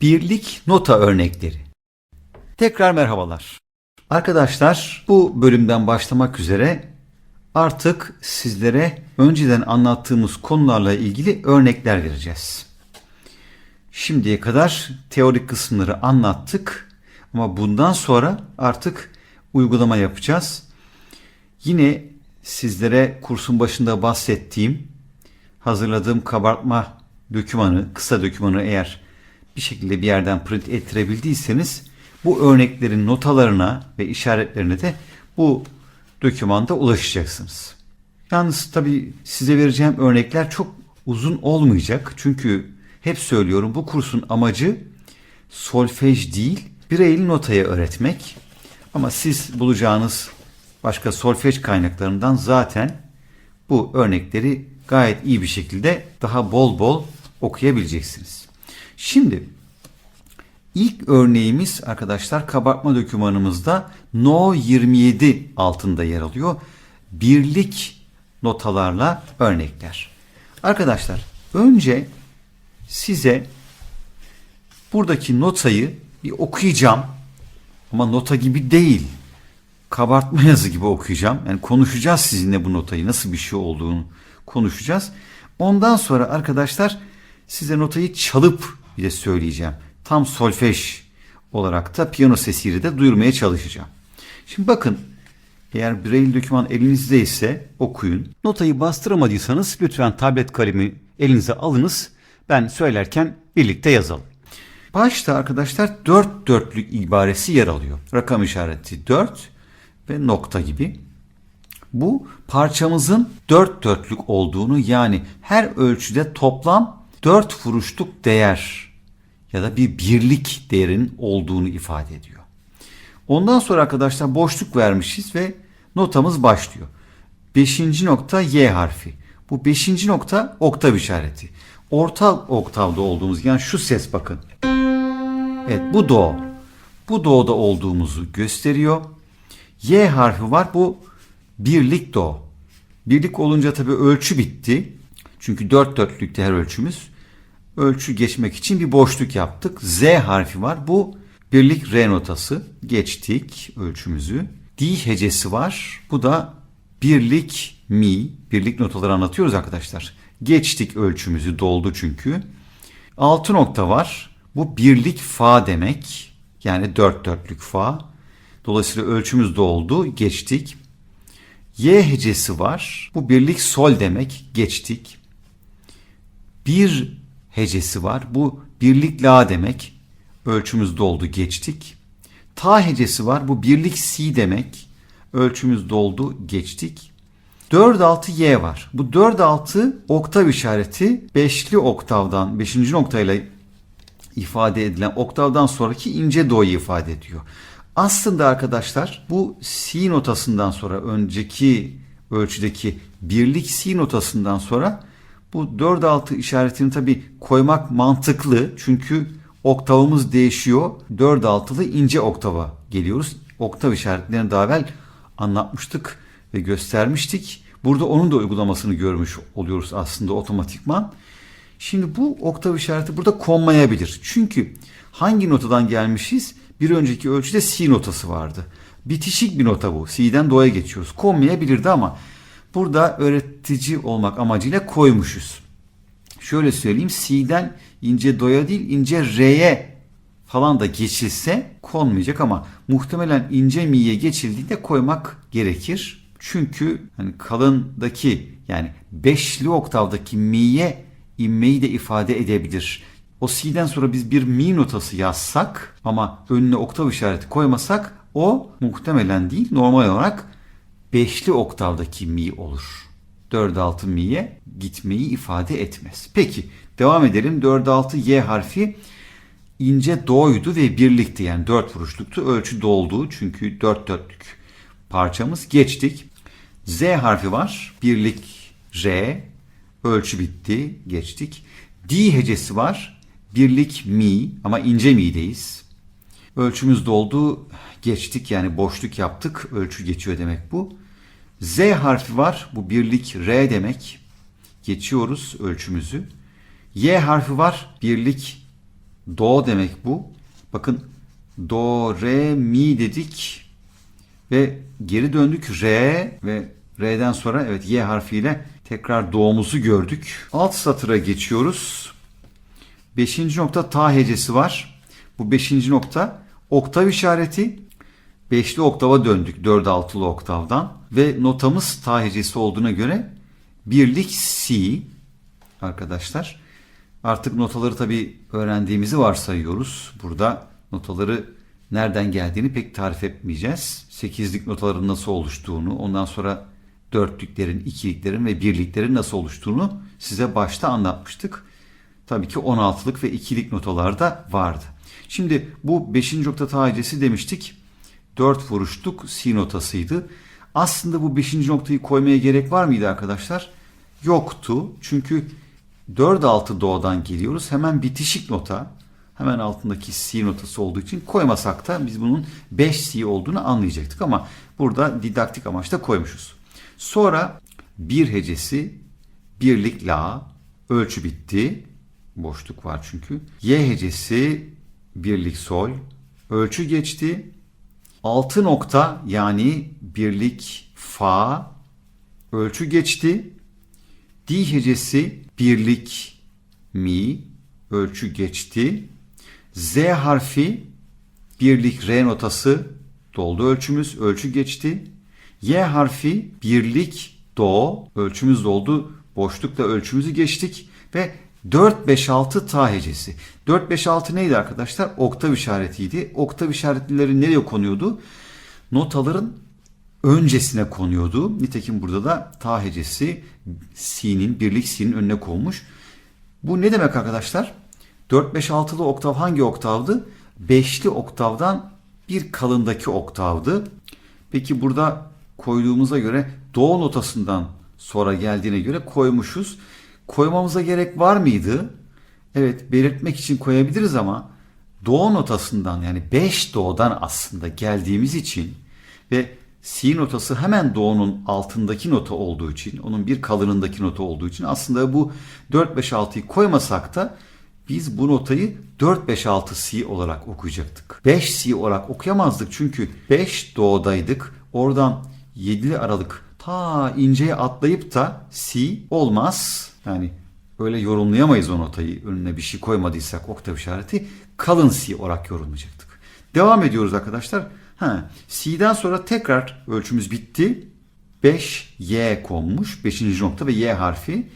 Birlik nota örnekleri. Tekrar merhabalar. Arkadaşlar bu bölümden başlamak üzere artık sizlere önceden anlattığımız konularla ilgili örnekler vereceğiz. Şimdiye kadar teorik kısımları anlattık ama bundan sonra artık uygulama yapacağız. Yine sizlere kursun başında bahsettiğim hazırladığım kabartma dökümanı, kısa dökümanı eğer bir şekilde bir yerden print ettirebildiyseniz bu örneklerin notalarına ve işaretlerine de bu dokümanda ulaşacaksınız. Yalnız tabii size vereceğim örnekler çok uzun olmayacak. Çünkü hep söylüyorum bu kursun amacı solfej değil, bireyli notayı öğretmek. Ama siz bulacağınız başka solfej kaynaklarından zaten bu örnekleri gayet iyi bir şekilde daha bol bol okuyabileceksiniz. Şimdi ilk örneğimiz arkadaşlar kabartma dokümanımızda No 27 altında yer alıyor. Birlik notalarla örnekler. Arkadaşlar önce size buradaki notayı bir okuyacağım. Ama nota gibi değil. Kabartma yazı gibi okuyacağım. Yani konuşacağız sizinle bu notayı nasıl bir şey olduğunu konuşacağız. Ondan sonra arkadaşlar size notayı çalıp bir de söyleyeceğim. Tam solfej olarak da piyano sesiyle de duyurmaya çalışacağım. Şimdi bakın eğer Braille doküman elinizde ise okuyun. Notayı bastıramadıysanız lütfen tablet kalemi elinize alınız. Ben söylerken birlikte yazalım. Başta arkadaşlar dört dörtlük ibaresi yer alıyor. Rakam işareti 4 ve nokta gibi. Bu parçamızın dört dörtlük olduğunu yani her ölçüde toplam dört vuruşluk değer ya da bir birlik değerin olduğunu ifade ediyor. Ondan sonra arkadaşlar boşluk vermişiz ve notamız başlıyor. Beşinci nokta Y harfi. Bu beşinci nokta oktav işareti. Orta oktavda olduğumuz yani şu ses bakın. Evet bu do. Bu do'da olduğumuzu gösteriyor. Y harfi var bu birlik do. Birlik olunca tabii ölçü bitti. Çünkü dört dörtlükte her ölçümüz. Ölçü geçmek için bir boşluk yaptık. Z harfi var. Bu birlik re notası. Geçtik ölçümüzü. D hecesi var. Bu da birlik mi. Birlik notaları anlatıyoruz arkadaşlar. Geçtik ölçümüzü doldu çünkü. Altı nokta var. Bu birlik fa demek. Yani dört dörtlük fa. Dolayısıyla ölçümüz doldu. Geçtik. Y hecesi var. Bu birlik sol demek. Geçtik. Bir hecesi var. Bu birlik la demek. Ölçümüz doldu. Geçtik. Ta hecesi var. Bu birlik si demek. Ölçümüz doldu. Geçtik. 4-6 Y var. Bu 4-6 oktav işareti 5'li oktavdan 5. noktayla ifade edilen oktavdan sonraki ince do'yu ifade ediyor. Aslında arkadaşlar bu si notasından sonra önceki ölçüdeki birlik si notasından sonra bu 4-6 işaretini tabi koymak mantıklı. Çünkü oktavımız değişiyor. 4-6'lı ince oktava geliyoruz. Oktav işaretlerini daha evvel anlatmıştık ve göstermiştik. Burada onun da uygulamasını görmüş oluyoruz aslında otomatikman. Şimdi bu oktav işareti burada konmayabilir. Çünkü hangi notadan gelmişiz? Bir önceki ölçüde si notası vardı. Bitişik bir nota bu. Si'den do'ya geçiyoruz. Konmayabilirdi ama burada öğretici olmak amacıyla koymuşuz. Şöyle söyleyeyim. Si'den ince do'ya değil ince re'ye falan da geçilse konmayacak ama muhtemelen ince mi'ye geçildiğinde koymak gerekir. Çünkü hani kalındaki yani beşli oktavdaki mi'ye inmeyi de ifade edebilir. O si'den sonra biz bir mi notası yazsak ama önüne oktav işareti koymasak o muhtemelen değil normal olarak beşli oktavdaki mi olur. 4-6 mi'ye gitmeyi ifade etmez. Peki devam edelim. 4-6 y harfi ince do'ydu ve birlikti yani 4 vuruşluktu. Ölçü doldu çünkü 4 dörtlük parçamız. Geçtik. Z harfi var. Birlik R. Ölçü bitti. Geçtik. D hecesi var. Birlik mi ama ince mi'deyiz. Ölçümüz doldu. Geçtik yani boşluk yaptık. Ölçü geçiyor demek bu. Z harfi var. Bu birlik R demek. Geçiyoruz ölçümüzü. Y harfi var. Birlik Do demek bu. Bakın do, re, mi dedik ve geri döndük re ve re'den sonra evet y harfiyle tekrar doğumuzu gördük. Alt satıra geçiyoruz. Beşinci nokta ta hecesi var. Bu beşinci nokta oktav işareti. Beşli oktava döndük dört altılı oktavdan ve notamız ta hecesi olduğuna göre birlik si arkadaşlar. Artık notaları tabii öğrendiğimizi varsayıyoruz. Burada notaları nereden geldiğini pek tarif etmeyeceğiz. Sekizlik notaların nasıl oluştuğunu, ondan sonra dörtlüklerin, ikiliklerin ve birliklerin nasıl oluştuğunu size başta anlatmıştık. Tabii ki 16'lık ve ikilik notalar da vardı. Şimdi bu 5. nokta tacesi demiştik. 4 vuruşluk si notasıydı. Aslında bu 5. noktayı koymaya gerek var mıydı arkadaşlar? Yoktu. Çünkü 4-6 do'dan geliyoruz. Hemen bitişik nota. Hemen altındaki si notası olduğu için koymasak da biz bunun 5 si olduğunu anlayacaktık ama burada didaktik amaçla koymuşuz. Sonra bir hecesi birlik la ölçü bitti. Boşluk var çünkü. Y hecesi birlik sol ölçü geçti. 6 nokta yani birlik fa ölçü geçti. Di hecesi birlik mi ölçü geçti. Z harfi birlik re notası doldu ölçümüz ölçü geçti. Y harfi birlik do ölçümüz doldu boşlukla ölçümüzü geçtik ve 4 5 6 ta hecesi. 4 5 6 neydi arkadaşlar? Oktav işaretiydi. Oktav işaretlileri nereye konuyordu? Notaların öncesine konuyordu. Nitekim burada da ta hecesi si'nin birlik si'nin önüne konmuş. Bu ne demek arkadaşlar? 4 5 6'lı oktav hangi oktavdı? 5'li oktavdan bir kalındaki oktavdı. Peki burada koyduğumuza göre do notasından sonra geldiğine göre koymuşuz. Koymamıza gerek var mıydı? Evet belirtmek için koyabiliriz ama do notasından yani 5 do'dan aslında geldiğimiz için ve si notası hemen do'nun altındaki nota olduğu için, onun bir kalınındaki nota olduğu için aslında bu 4 5 6'yı koymasak da biz bu notayı 4 5 6 si olarak okuyacaktık. 5 si olarak okuyamazdık çünkü 5 do'daydık. Oradan 7'li aralık ta inceye atlayıp da si olmaz. Yani öyle yorumlayamayız o notayı. Önüne bir şey koymadıysak oktav işareti kalın si olarak yorumlayacaktık. Devam ediyoruz arkadaşlar. Ha, si'den sonra tekrar ölçümüz bitti. 5 y konmuş. 5. nokta ve y harfi.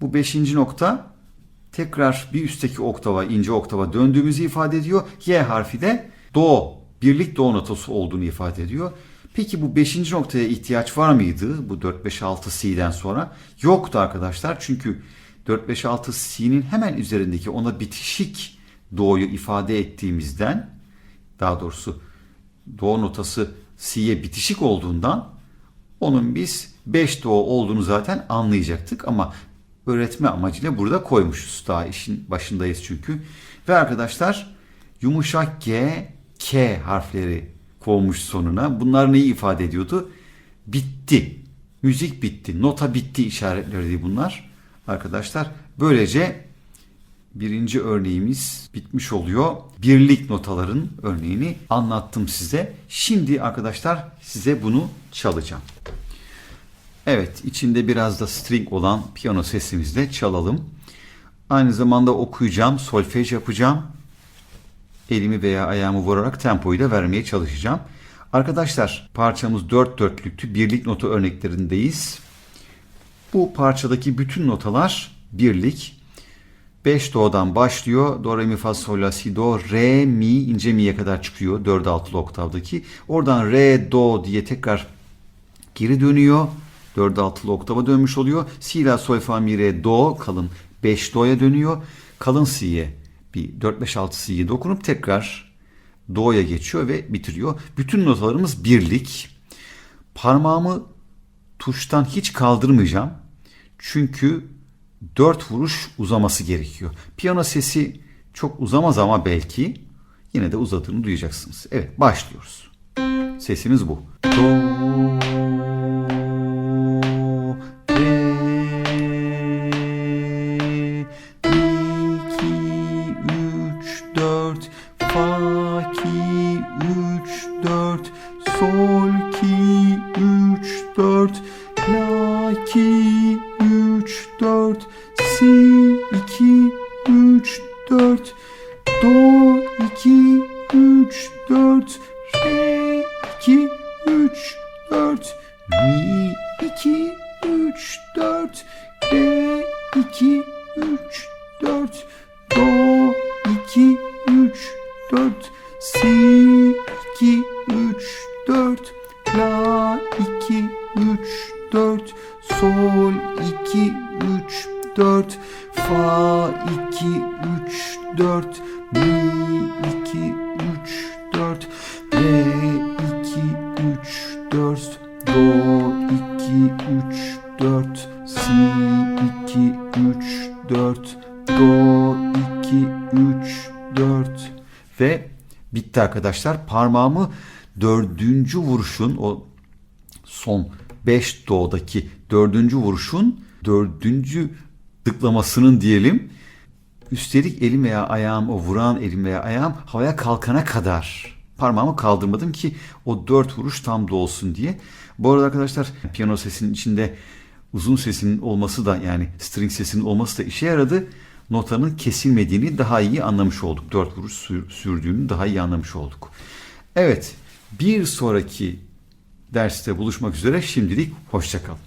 Bu 5. nokta tekrar bir üstteki oktava, ince oktava döndüğümüzü ifade ediyor. Y harfi de do, birlik do notası olduğunu ifade ediyor. Peki bu 5. noktaya ihtiyaç var mıydı bu 4 5 6 C'den sonra? Yoktu arkadaşlar. Çünkü 4 5 6 C'nin hemen üzerindeki ona bitişik do'yu ifade ettiğimizden daha doğrusu do notası C'ye bitişik olduğundan onun biz 5 do olduğunu zaten anlayacaktık ama öğretme amacıyla burada koymuşuz. Daha işin başındayız çünkü. Ve arkadaşlar yumuşak G, K harfleri konmuş sonuna. Bunlar neyi ifade ediyordu? Bitti. Müzik bitti. Nota bitti işaretleriydi bunlar. Arkadaşlar böylece birinci örneğimiz bitmiş oluyor. Birlik notaların örneğini anlattım size. Şimdi arkadaşlar size bunu çalacağım. Evet, içinde biraz da string olan piyano sesimizle çalalım. Aynı zamanda okuyacağım, solfej yapacağım. Elimi veya ayağımı vurarak tempoyu da vermeye çalışacağım. Arkadaşlar parçamız dört dörtlüktü. Birlik nota örneklerindeyiz. Bu parçadaki bütün notalar birlik. 5 do'dan başlıyor. Do, re, mi, fa, sol, la, si, do, re, mi, ince mi'ye kadar çıkıyor. 4 altılı oktavdaki. Oradan re, do diye tekrar geri dönüyor. 4 altılı oktava dönmüş oluyor. Si, la, sol, fa, mi, re, do kalın 5 do'ya dönüyor. Kalın si'ye bir 4 5 6 si'ye dokunup tekrar do'ya geçiyor ve bitiriyor. Bütün notalarımız birlik. Parmağımı tuştan hiç kaldırmayacağım. Çünkü 4 vuruş uzaması gerekiyor. Piyano sesi çok uzamaz ama belki yine de uzadığını duyacaksınız. Evet başlıyoruz. Sesimiz bu. Do, 4 re 2 3 4 mi 2 3 4 re 2 3 4 do 2 3 4 si 2 3 4 la 2 3 4 sol 2 3 4 fa 2 3 4 mi 2 3 3 4 do 2 3 4 si 2 3 4 do 2 3 4 ve bitti arkadaşlar. Parmağımı dördüncü vuruşun o son 5 do'daki dördüncü vuruşun dördüncü tıklamasının diyelim üstelik elim veya ayağım o vuran elim veya ayağım havaya kalkana kadar parmağımı kaldırmadım ki o dört vuruş tam da olsun diye. Bu arada arkadaşlar piyano sesinin içinde uzun sesinin olması da yani string sesinin olması da işe yaradı. Notanın kesilmediğini daha iyi anlamış olduk. Dört vuruş sür- sürdüğünü daha iyi anlamış olduk. Evet bir sonraki derste buluşmak üzere şimdilik hoşçakalın.